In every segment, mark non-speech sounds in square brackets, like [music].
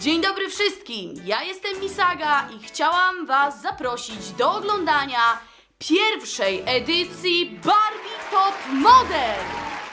Dzień dobry wszystkim! Ja jestem Misaga i chciałam Was zaprosić do oglądania pierwszej edycji Barbie Top Model!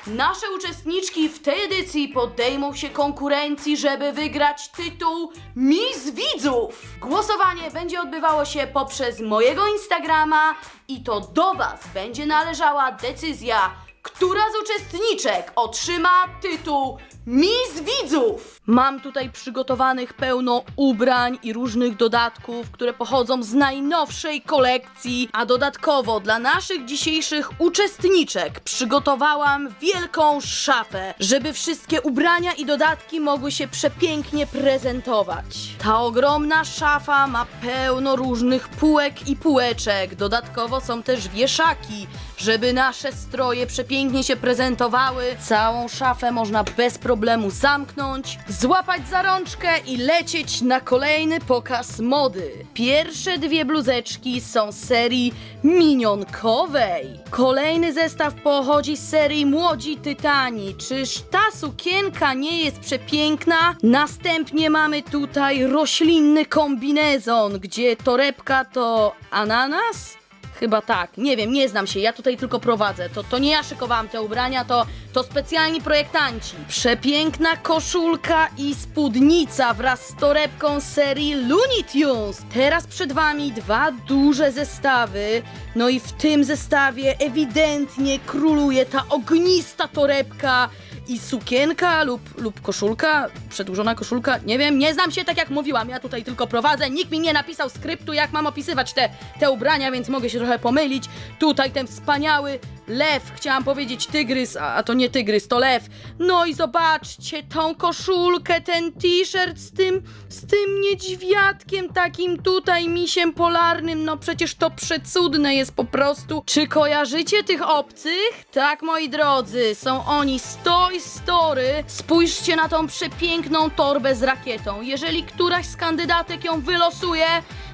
Nasze uczestniczki w tej edycji podejmą się konkurencji, żeby wygrać tytuł Miss Widzów! Głosowanie będzie odbywało się poprzez mojego Instagrama i to do Was będzie należała decyzja, która z uczestniczek otrzyma tytuł Miss Widzów? Mam tutaj przygotowanych pełno ubrań i różnych dodatków, które pochodzą z najnowszej kolekcji, a dodatkowo dla naszych dzisiejszych uczestniczek przygotowałam wielką szafę, żeby wszystkie ubrania i dodatki mogły się przepięknie prezentować. Ta ogromna szafa ma pełno różnych półek i półeczek. Dodatkowo są też wieszaki, żeby nasze stroje przepięknie się prezentowały. Całą szafę można bez problemu zamknąć, złapać za rączkę i lecieć na kolejny pokaz mody. Pierwsze dwie bluzeczki są z serii minionkowej. Kolejny zestaw pochodzi z serii Młodzi Tytani. Czyż ta sukienka nie jest przepiękna? Następnie mamy tutaj roślinny kombinezon, gdzie torebka to ananas? Chyba tak, nie wiem, nie znam się, ja tutaj tylko prowadzę. To, to nie ja szykowałam te ubrania, to, to specjalni projektanci. Przepiękna koszulka i spódnica wraz z torebką serii Looney Tunes. Teraz przed wami dwa duże zestawy. No i w tym zestawie ewidentnie króluje ta ognista torebka i sukienka lub, lub koszulka, przedłużona koszulka, nie wiem, nie znam się tak jak mówiłam, ja tutaj tylko prowadzę, nikt mi nie napisał skryptu jak mam opisywać te, te ubrania, więc mogę się trochę pomylić. Tutaj ten wspaniały lew, chciałam powiedzieć tygrys, a, a to nie tygrys, to lew. No i zobaczcie tą koszulkę, ten t-shirt z tym, z tym niedźwiadkiem takim tutaj misiem polarnym, no przecież to przecudne jest po prostu. Czy kojarzycie tych obcych? Tak, moi drodzy, są oni z Toy Story. Spójrzcie na tą przepiękną torbę z rakietą. Jeżeli któraś z kandydatek ją wylosuje,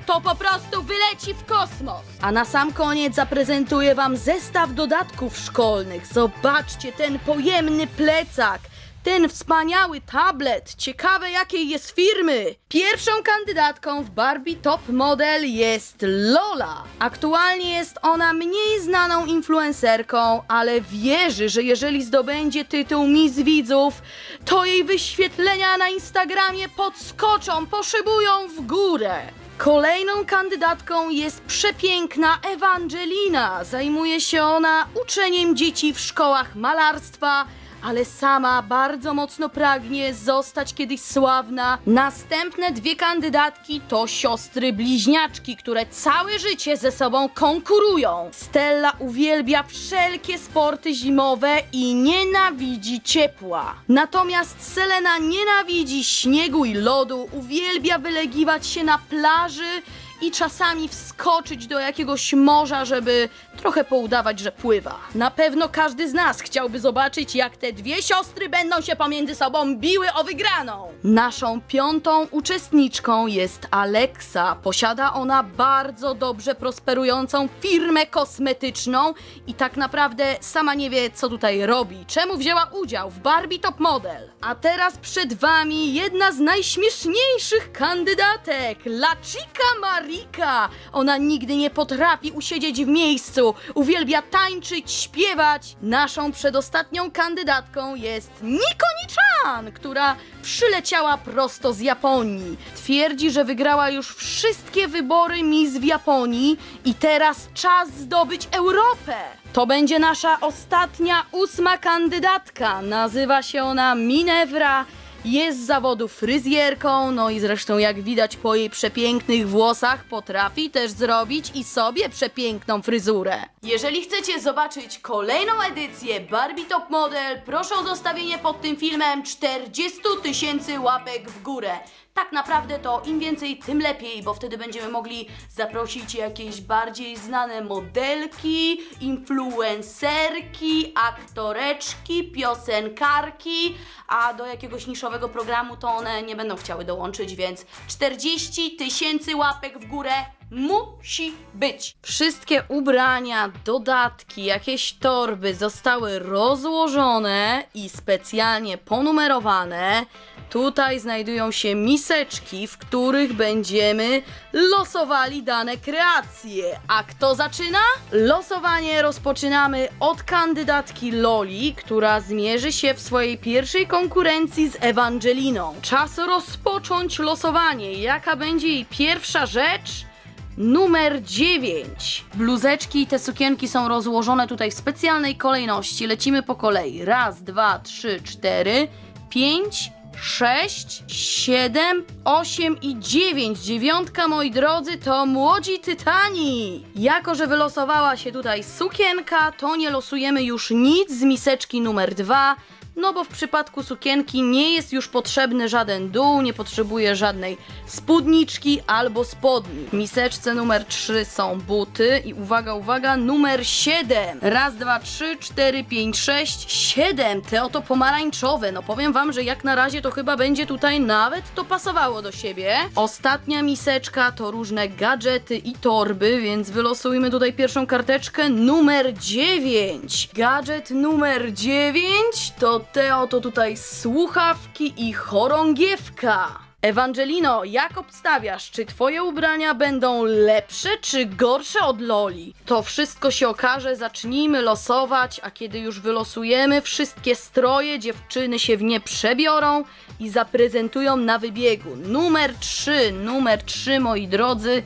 to po prostu wyleci w kosmos. A na sam koniec zaprezentuję Wam zestaw dodatków szkolnych. Zobaczcie ten pojemny plecak. Ten wspaniały tablet, ciekawe jakiej jest firmy. Pierwszą kandydatką w Barbie Top Model jest Lola. Aktualnie jest ona mniej znaną influencerką, ale wierzy, że jeżeli zdobędzie tytuł Miss Widzów, to jej wyświetlenia na Instagramie podskoczą, poszybują w górę. Kolejną kandydatką jest przepiękna Ewangelina. Zajmuje się ona uczeniem dzieci w szkołach malarstwa, ale sama bardzo mocno pragnie zostać kiedyś sławna. Następne dwie kandydatki to siostry bliźniaczki, które całe życie ze sobą konkurują. Stella uwielbia wszelkie sporty zimowe i nienawidzi ciepła. Natomiast Selena nienawidzi śniegu i lodu, uwielbia wylegiwać się na plaży i czasami wskoczyć do jakiegoś morza, żeby trochę poudawać, że pływa. Na pewno każdy z nas chciałby zobaczyć, jak te dwie siostry będą się pomiędzy sobą biły o wygraną. Naszą piątą uczestniczką jest Alexa. Posiada ona bardzo dobrze prosperującą firmę kosmetyczną i tak naprawdę sama nie wie, co tutaj robi. Czemu wzięła udział w Barbie Top Model? A teraz przed wami jedna z najśmieszniejszych kandydatek, La Chica Ona nigdy nie potrafi usiedzieć w miejscu, uwielbia tańczyć, śpiewać. Naszą przedostatnią kandydatką jest Niko Nichan, która przyleciała prosto z Japonii. Twierdzi, że wygrała już wszystkie wybory Miss w Japonii i teraz czas zdobyć Europę. To będzie nasza ostatnia, ósma kandydatka. Nazywa się ona Minewra. Jest z zawodu fryzjerką, no i zresztą jak widać po jej przepięknych włosach potrafi też zrobić i sobie przepiękną fryzurę. Jeżeli chcecie zobaczyć kolejną edycję Barbie Top Model, proszę o zostawienie pod tym filmem 40 tysięcy łapek w górę. Tak naprawdę to im więcej, tym lepiej, bo wtedy będziemy mogli zaprosić jakieś bardziej znane modelki, influencerki, aktoreczki, piosenkarki, a do jakiegoś niszowego programu to one nie będą chciały dołączyć, więc 40 tysięcy łapek w górę musi być. Wszystkie ubrania, dodatki, jakieś torby zostały rozłożone i specjalnie ponumerowane. Tutaj znajdują się miseczki, w których będziemy losowali dane kreacje. A kto zaczyna? Losowanie rozpoczynamy od kandydatki Loli, która zmierzy się w swojej pierwszej konkurencji z Ewangeliną. Czas rozpocząć losowanie. Jaka będzie jej pierwsza rzecz? Numer 9. Bluzeczki i te sukienki są rozłożone tutaj w specjalnej kolejności. Lecimy po kolei. Raz, dwa, trzy, cztery, pięć, sześć, siedem, osiem i dziewięć. Dziewiątka, moi drodzy, to młodzi tytani. Jako, że wylosowała się tutaj sukienka, to nie losujemy już nic z miseczki numer dwa. No bo w przypadku sukienki nie jest już potrzebny żaden dół, nie potrzebuje żadnej spódniczki albo spodni. W miseczce numer 3 są buty i uwaga, uwaga, numer 7. Raz, dwa, trzy, cztery, pięć, sześć, siedem. Te oto pomarańczowe. No powiem wam, że jak na razie to chyba będzie tutaj nawet to pasowało do siebie. Ostatnia miseczka to różne gadżety i torby, więc wylosujmy tutaj pierwszą karteczkę numer 9. Gadżet numer 9 to te oto tutaj słuchawki i chorągiewka. Ewangelino, jak obstawiasz, czy twoje ubrania będą lepsze czy gorsze od Loli? To wszystko się okaże, zacznijmy losować, a kiedy już wylosujemy wszystkie stroje, dziewczyny się w nie przebiorą i zaprezentują na wybiegu. Numer 3, numer 3 moi drodzy,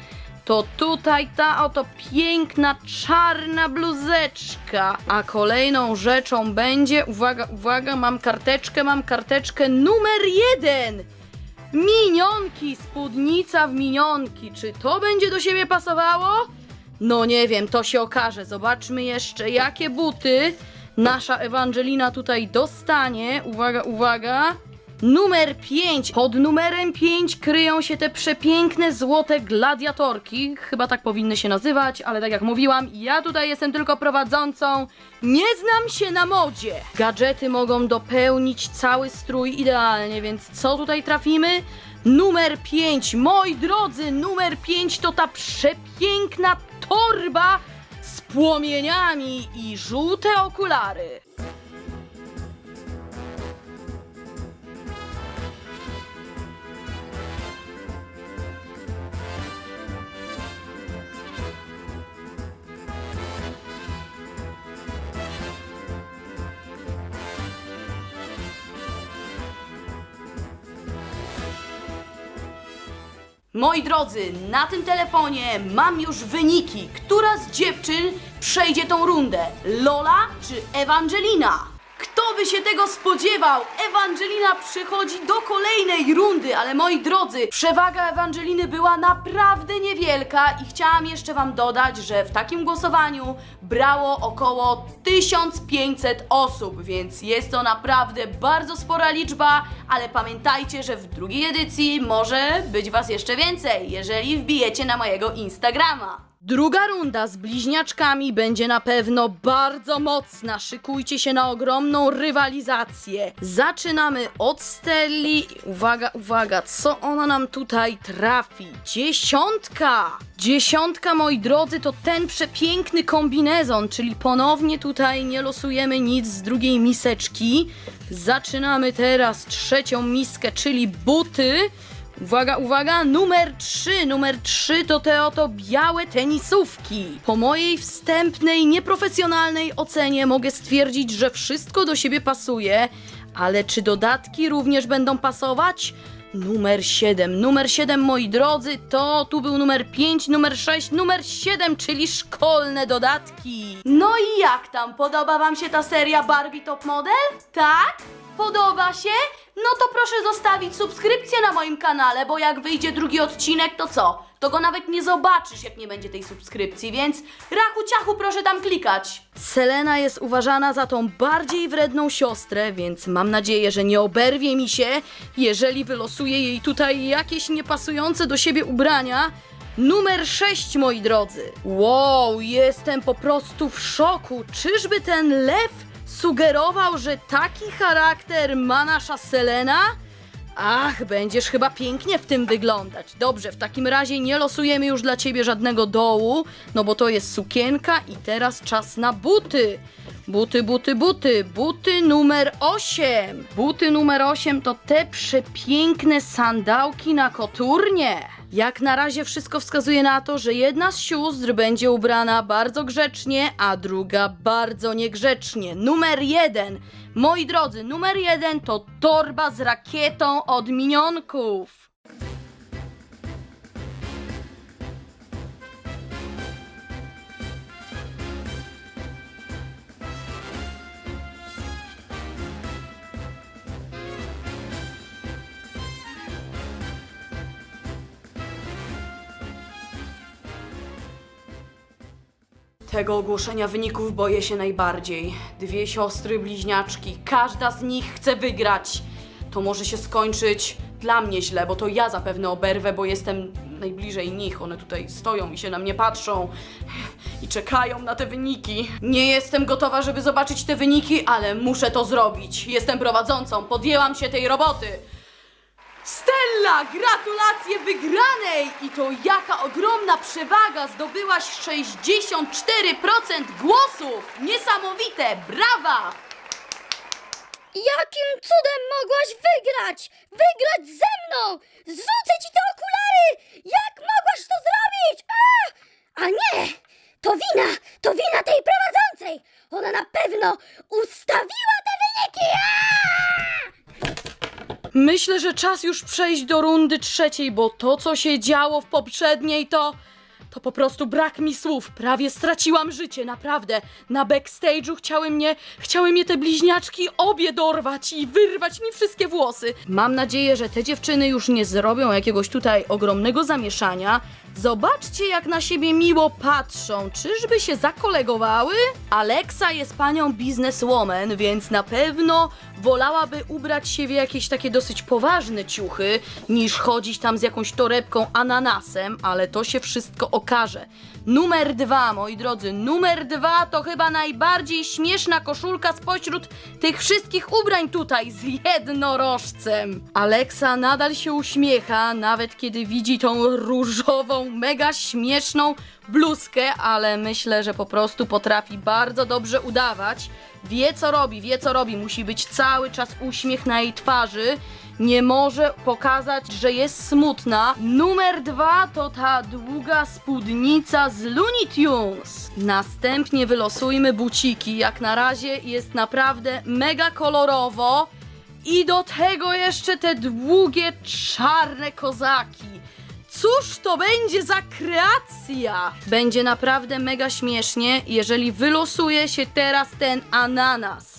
to tutaj ta oto piękna czarna bluzeczka. A kolejną rzeczą będzie, uwaga, uwaga, mam karteczkę, mam karteczkę numer jeden. Minionki, spódnica w minionki. Czy to będzie do siebie pasowało? No nie wiem, to się okaże. Zobaczmy jeszcze, jakie buty nasza Ewangelina tutaj dostanie. Uwaga, uwaga. Numer 5. Pod numerem 5 kryją się te przepiękne złote gladiatorki. Chyba tak powinny się nazywać, ale tak jak mówiłam, ja tutaj jestem tylko prowadzącą. Nie znam się na modzie. Gadżety mogą dopełnić cały strój idealnie, więc co tutaj trafimy? Numer 5. Moi drodzy, numer 5 to ta przepiękna torba z płomieniami i żółte okulary. Moi drodzy, na tym telefonie mam już wyniki. Która z dziewczyn przejdzie tą rundę? Lola czy Ewangelina? By się tego spodziewał? Ewangelina przychodzi do kolejnej rundy, ale moi drodzy, przewaga Ewangeliny była naprawdę niewielka i chciałam jeszcze wam dodać, że w takim głosowaniu brało około 1500 osób, więc jest to naprawdę bardzo spora liczba, ale pamiętajcie, że w drugiej edycji może być was jeszcze więcej, jeżeli wbijecie na mojego Instagrama. Druga runda z bliźniaczkami będzie na pewno bardzo mocna. Szykujcie się na ogromną rywalizację. Zaczynamy od Stelli. Uwaga, uwaga, co ona nam tutaj trafi? Dziesiątka! Dziesiątka, moi drodzy, to ten przepiękny kombinezon, czyli ponownie tutaj nie losujemy nic z drugiej miseczki. Zaczynamy teraz trzecią miskę, czyli buty. Uwaga, uwaga, numer 3, numer 3 to te oto białe tenisówki. Po mojej wstępnej, nieprofesjonalnej ocenie mogę stwierdzić, że wszystko do siebie pasuje, ale czy dodatki również będą pasować? Numer 7, numer 7 moi drodzy, to tu był numer 5, numer 6, numer 7, czyli szkolne dodatki. No i jak tam, podoba wam się ta seria Barbie Top Model? Tak? Podoba się? No to proszę zostawić subskrypcję na moim kanale, bo jak wyjdzie drugi odcinek, to co? To go nawet nie zobaczysz, jak nie będzie tej subskrypcji, więc rachu ciachu proszę tam klikać. Selena jest uważana za tą bardziej wredną siostrę, więc mam nadzieję, że nie oberwie mi się, jeżeli wylosuję jej tutaj jakieś niepasujące do siebie ubrania. Numer 6, moi drodzy. Wow, jestem po prostu w szoku. Czyżby ten lew sugerował, że taki charakter ma nasza Selena? Ach, będziesz chyba pięknie w tym wyglądać. Dobrze, w takim razie nie losujemy już dla ciebie żadnego dołu, no bo to jest sukienka i teraz czas na buty. Buty, buty, buty, buty numer 8. Buty numer 8 to te przepiękne sandałki na koturnie. Jak na razie wszystko wskazuje na to, że jedna z sióstr będzie ubrana bardzo grzecznie, a druga bardzo niegrzecznie. Numer jeden. Moi drodzy, numer jeden to torba z rakietą od minionków. Tego ogłoszenia wyników boję się najbardziej. Dwie siostry bliźniaczki, każda z nich chce wygrać. To może się skończyć dla mnie źle, bo to ja zapewne oberwę, bo jestem najbliżej nich. One tutaj stoją i się na mnie patrzą i czekają na te wyniki. Nie jestem gotowa, żeby zobaczyć te wyniki, ale muszę to zrobić. Jestem prowadzącą, podjęłam się tej roboty. Stella, gratulacje wygranej! I to jaka ogromna przewaga! Zdobyłaś 64% głosów! Niesamowite! Brawa! Jakim cudem mogłaś wygrać? Wygrać ze mną! Zrzucę ci te okulary! Jak mogłaś to zrobić? A, A nie! To wina! To wina tej prowadzącej! Ona na pewno ustawiła te wyniki! A! Myślę, że czas już przejść do rundy trzeciej, bo to, co się działo w poprzedniej, to. To po prostu brak mi słów. Prawie straciłam życie, naprawdę. Na backstage'u chciały mnie, chciały mnie te bliźniaczki obie dorwać i wyrwać mi wszystkie włosy. Mam nadzieję, że te dziewczyny już nie zrobią jakiegoś tutaj ogromnego zamieszania. Zobaczcie, jak na siebie miło patrzą. Czyżby się zakolegowały? Alexa jest panią bizneswoman, więc na pewno wolałaby ubrać się w jakieś takie dosyć poważne ciuchy, niż chodzić tam z jakąś torebką ananasem, ale to się wszystko okaże. Numer dwa, moi drodzy, numer dwa to chyba najbardziej śmieszna koszulka spośród tych wszystkich ubrań tutaj z jednorożcem. Alexa nadal się uśmiecha, nawet kiedy widzi tą różową, mega śmieszną bluzkę, ale myślę, że po prostu potrafi bardzo dobrze udawać. Wie co robi, wie co robi, musi być cały czas uśmiech na jej twarzy. Nie może pokazać, że jest smutna. Numer dwa to ta długa spódnica z Looney Tunes. Następnie wylosujmy buciki. Jak na razie jest naprawdę mega kolorowo. I do tego jeszcze te długie, czarne kozaki. Cóż to będzie za kreacja? Będzie naprawdę mega śmiesznie, jeżeli wylosuje się teraz ten ananas.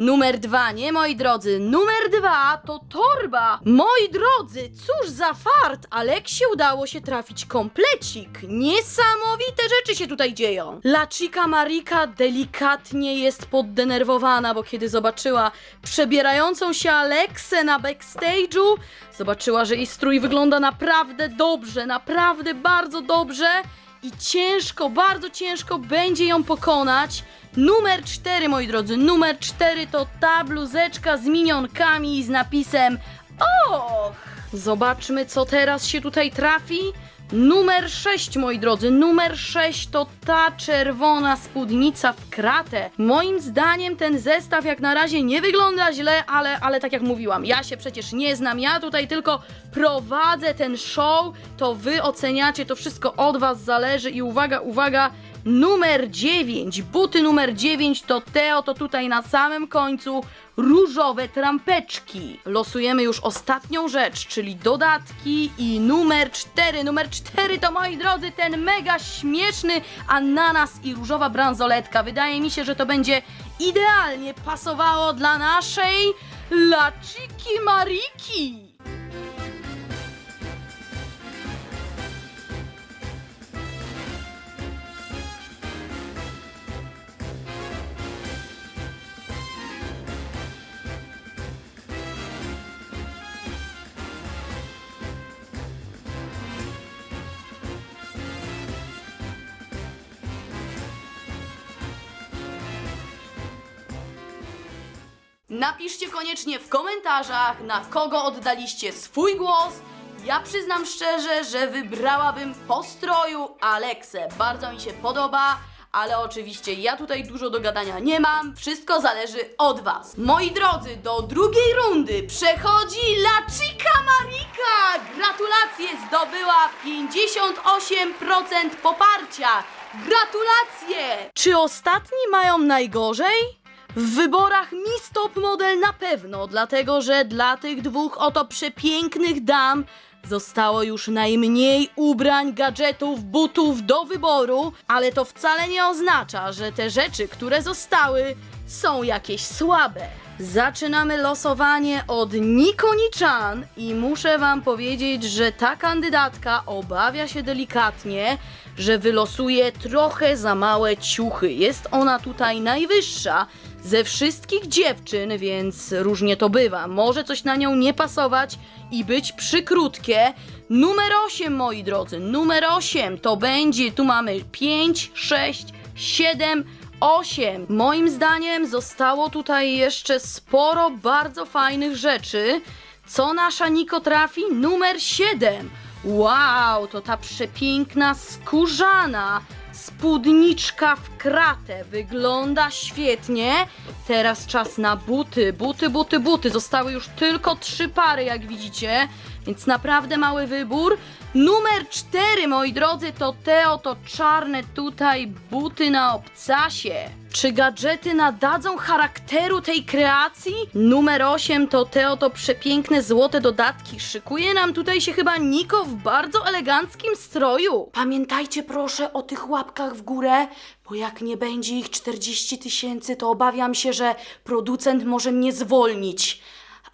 Numer dwa, nie moi drodzy, numer dwa to torba. Moi drodzy, cóż za fart, Aleksie udało się trafić komplecik. Niesamowite rzeczy się tutaj dzieją. La Marika delikatnie jest poddenerwowana, bo kiedy zobaczyła przebierającą się Aleksę na backstage'u, zobaczyła, że jej strój wygląda naprawdę dobrze, naprawdę bardzo dobrze i ciężko, bardzo ciężko będzie ją pokonać. Numer 4, moi drodzy, numer 4 to ta bluzeczka z minionkami z napisem Och! Zobaczmy, co teraz się tutaj trafi. Numer 6, moi drodzy, numer 6 to ta czerwona spódnica w kratę. Moim zdaniem ten zestaw jak na razie nie wygląda źle, ale, ale tak jak mówiłam, ja się przecież nie znam, ja tutaj tylko prowadzę ten show, to wy oceniacie, to wszystko od was zależy i uwaga, uwaga, numer 9, buty numer 9 to te oto tutaj na samym końcu różowe trampeczki. Losujemy już ostatnią rzecz, czyli dodatki i numer 4. Numer 4 to moi drodzy ten mega śmieszny ananas i różowa bransoletka. Wydaje mi się, że to będzie idealnie pasowało dla naszej Laciki Mariki. Napiszcie koniecznie w komentarzach, na kogo oddaliście swój głos. Ja przyznam szczerze, że wybrałabym po stroju Aleksę. Bardzo mi się podoba, ale oczywiście ja tutaj dużo do gadania nie mam. Wszystko zależy od Was. Moi drodzy, do drugiej rundy przechodzi La Chica Marika. Gratulacje, zdobyła 58% poparcia. Gratulacje! Czy ostatni mają najgorzej? W wyborach Miss Top Model na pewno, dlatego że dla tych dwóch oto przepięknych dam zostało już najmniej ubrań, gadżetów, butów do wyboru, ale to wcale nie oznacza, że te rzeczy, które zostały, są jakieś słabe. Zaczynamy losowanie od Nikoni-chan i muszę wam powiedzieć, że ta kandydatka obawia się delikatnie, że wylosuje trochę za małe ciuchy. Jest ona tutaj najwyższa ze wszystkich dziewczyn, więc różnie to bywa. Może coś na nią nie pasować i być przykrótkie. Numer 8, moi drodzy, numer 8 to będzie, tu mamy 5, 6, 7, 8. Moim zdaniem zostało tutaj jeszcze sporo bardzo fajnych rzeczy. Co nasza Niko trafi? Numer 7. Wow, to ta przepiękna skórzana spódniczka w kratę. Wygląda świetnie. Teraz czas na buty. Buty, buty, buty. Zostały już tylko trzy pary, jak widzicie. Więc naprawdę mały wybór. Numer cztery, moi drodzy, to te oto czarne tutaj buty na obcasie. Czy gadżety nadadzą charakteru tej kreacji? Numer 8 to te oto przepiękne złote dodatki. Szykuje nam tutaj się chyba Niko w bardzo eleganckim stroju. Pamiętajcie proszę o tych łapkach w górę, bo jak nie będzie ich 40 tysięcy, to obawiam się, że producent może mnie zwolnić.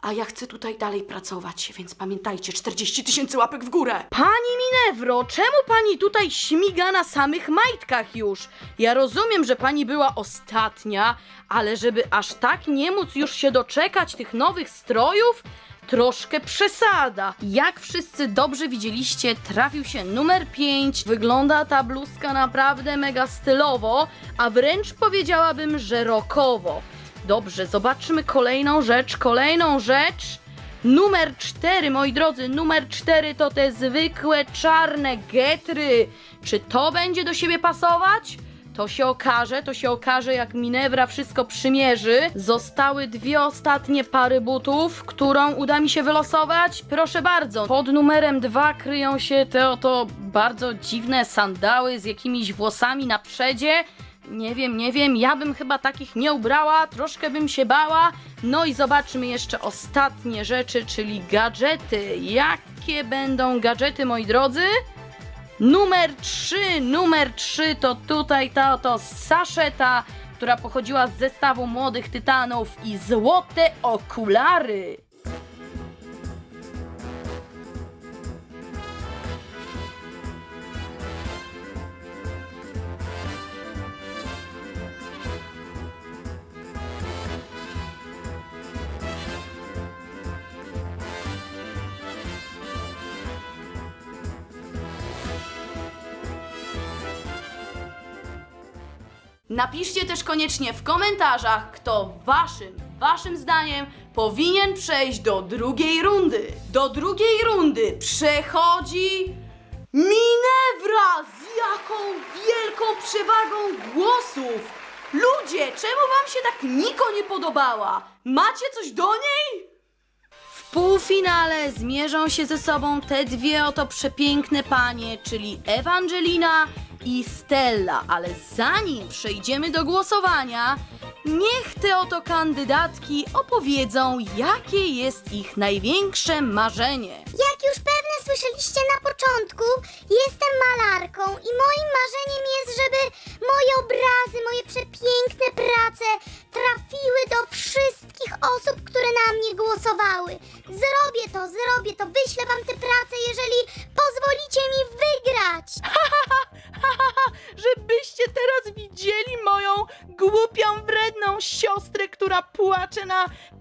A ja chcę tutaj dalej pracować, więc pamiętajcie, 40 tysięcy łapek w górę. Pani Minewro, czemu pani tutaj śmiga na samych majtkach już? Ja rozumiem, że pani była ostatnia, ale żeby aż tak nie móc już się doczekać tych nowych strojów? Troszkę przesada. Jak wszyscy dobrze widzieliście, trafił się numer 5. Wygląda ta bluzka naprawdę mega stylowo, a wręcz powiedziałabym, że rockowo. Dobrze, zobaczmy kolejną rzecz, kolejną rzecz. Numer 4, moi drodzy, numer 4 to te zwykłe czarne getry. Czy to będzie do siebie pasować? To się okaże, to się okaże, jak Minewra wszystko przymierzy. Zostały dwie ostatnie pary butów, którą uda mi się wylosować. Proszę bardzo. Pod numerem 2 kryją się te oto bardzo dziwne sandały z jakimiś włosami na przedzie. Nie wiem, nie wiem, ja bym chyba takich nie ubrała, troszkę bym się bała. No i zobaczmy jeszcze ostatnie rzeczy, czyli gadżety. Jakie będą gadżety, moi drodzy? Numer 3, numer 3 to tutaj ta oto saszeta, która pochodziła z zestawu młodych tytanów i złote okulary. Napiszcie też koniecznie w komentarzach, kto waszym, waszym zdaniem powinien przejść do drugiej rundy. Do drugiej rundy przechodzi Minewra z jaką wielką przewagą głosów. Ludzie, czemu wam się tak Niko nie podobała? Macie coś do niej? W półfinale zmierzą się ze sobą te dwie oto przepiękne panie, czyli Ewangelina i Stella, ale zanim przejdziemy do głosowania, niech te oto kandydatki opowiedzą, jakie jest ich największe marzenie. Jak już pewnie słyszeliście na początku, jestem malarką i moim marzeniem jest, żeby moje obrazy, moje przepiękne prace trafiły do wszystkich osób, które na mnie głosowały. Zrobię to, zrobię to, wyślę wam te prace, jeżeli pozwolicie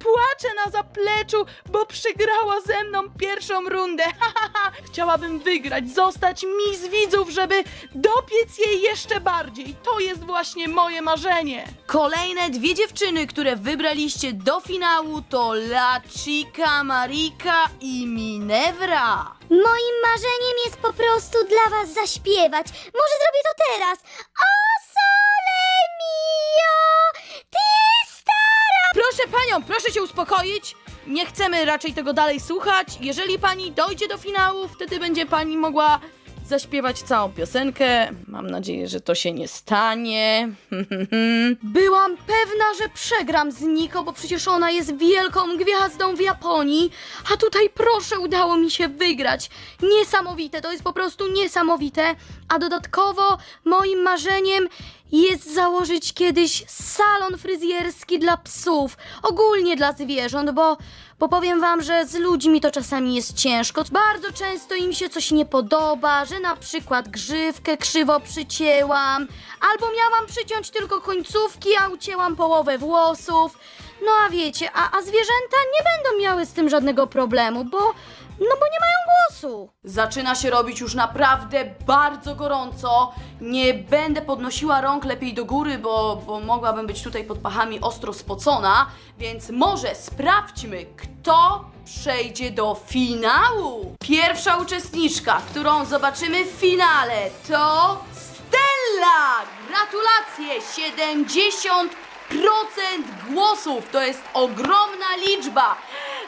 płacze na zapleczu, bo przegrała ze mną pierwszą rundę. [laughs] Ha, ha, ha. chciałabym wygrać, zostać Miss Widzów, żeby dopiec jej jeszcze bardziej. To jest właśnie moje marzenie. Kolejne dwie dziewczyny, które wybraliście do finału to La Chica, Marika i Minewra. Moim marzeniem jest po prostu dla was zaśpiewać. Może zrobię to teraz. O sole mio, ty. Proszę panią, proszę się uspokoić. Nie chcemy raczej tego dalej słuchać. Jeżeli pani dojdzie do finału, wtedy będzie pani mogła zaśpiewać całą piosenkę. Mam nadzieję, że to się nie stanie. [laughs] Byłam pewna, że przegram z Niko, bo przecież ona jest wielką gwiazdą w Japonii. A tutaj proszę, udało mi się wygrać. Niesamowite, to jest po prostu niesamowite. A dodatkowo moim marzeniem jest założyć kiedyś salon fryzjerski dla psów, ogólnie dla zwierząt, bo, bo powiem wam, że z ludźmi to czasami jest ciężko. Bardzo często im się coś nie podoba, że na przykład grzywkę krzywo przycięłam, albo miałam przyciąć tylko końcówki, a ucięłam połowę włosów. No a wiecie, a, a zwierzęta nie będą miały z tym żadnego problemu, bo no bo nie mają głosu. Zaczyna się robić już naprawdę bardzo gorąco. Nie będę podnosiła rąk lepiej do góry, bo, bo mogłabym być tutaj pod pachami ostro spocona. Więc może sprawdźmy, kto przejdzie do finału. Pierwsza uczestniczka, którą zobaczymy w finale to Stella! Gratulacje! 70% głosów to jest ogromna liczba.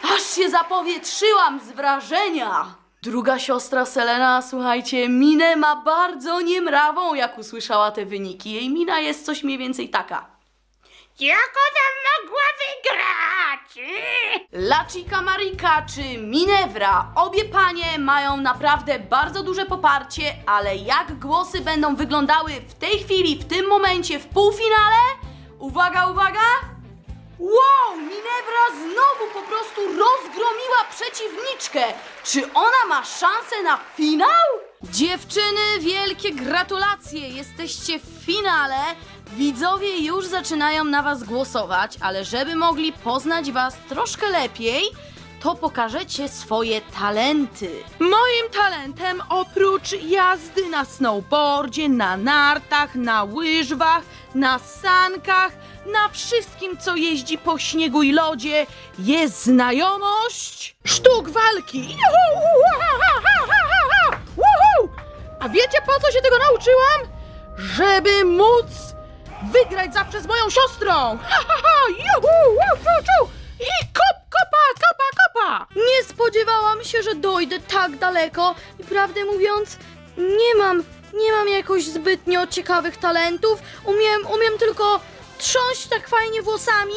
Aż się zapowietrzyłam z wrażenia. Druga siostra Selena, słuchajcie, minę ma bardzo niemrawą, jak usłyszała te wyniki. Jej mina jest coś mniej więcej taka. Jak ona mogła wygrać? Lachika Marika czy Minewra, obie panie mają naprawdę bardzo duże poparcie, ale jak głosy będą wyglądały w tej chwili, w tym momencie, w półfinale? Uwaga, uwaga! Wow, Minewra znowu po prostu rozgromiła przeciwniczkę. Czy ona ma szansę na finał? Dziewczyny, wielkie gratulacje! Jesteście w finale. Widzowie już zaczynają na Was głosować, ale żeby mogli poznać Was troszkę lepiej, to pokażecie swoje talenty. Moim talentem oprócz jazdy na snowboardzie, na nartach, na łyżwach, na sankach, na wszystkim co jeździ po śniegu i lodzie jest znajomość sztuk walki. Juhu! Uhu! A wiecie po co się tego nauczyłam? Żeby móc wygrać zawsze z moją siostrą. Juhu! Wu! I kop, kopa, kopa, kopa! Nie spodziewałam się, że dojdę tak daleko i prawdę mówiąc, nie mam, nie mam jakoś zbytnio ciekawych talentów. Umiem, umiem tylko trząść tak fajnie włosami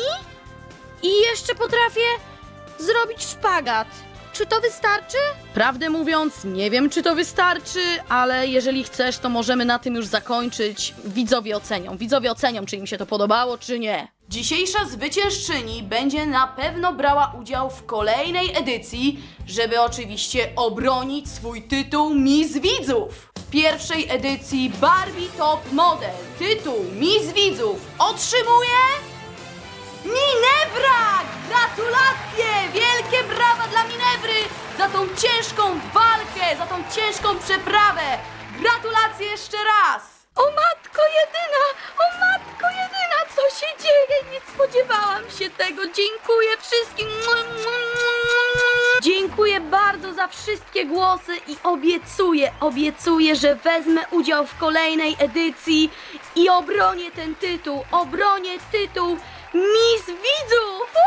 i jeszcze potrafię zrobić szpagat. Czy to wystarczy? Prawdę mówiąc, nie wiem, czy to wystarczy, ale jeżeli chcesz, to możemy na tym już zakończyć. Widzowie ocenią. Widzowie ocenią, czy im się to podobało, czy nie. Dzisiejsza zwyciężczyni będzie na pewno brała udział w kolejnej edycji, żeby oczywiście obronić swój tytuł Miss Widzów. Pierwszej edycji Barbie Top Model tytuł Miss Widzów otrzymuje Minewra! Gratulacje! Wielkie brawa dla Minewry za tą ciężką walkę, za tą ciężką przeprawę! Gratulacje jeszcze raz! O matko jedyna! O matko jedyna! Co się dzieje? Nie spodziewałam się tego. Dziękuję wszystkim. Dziękuję bardzo za wszystkie głosy i obiecuję, obiecuję, że wezmę udział w kolejnej edycji i obronię ten tytuł, obronię tytuł Miss Widzów! [laughs]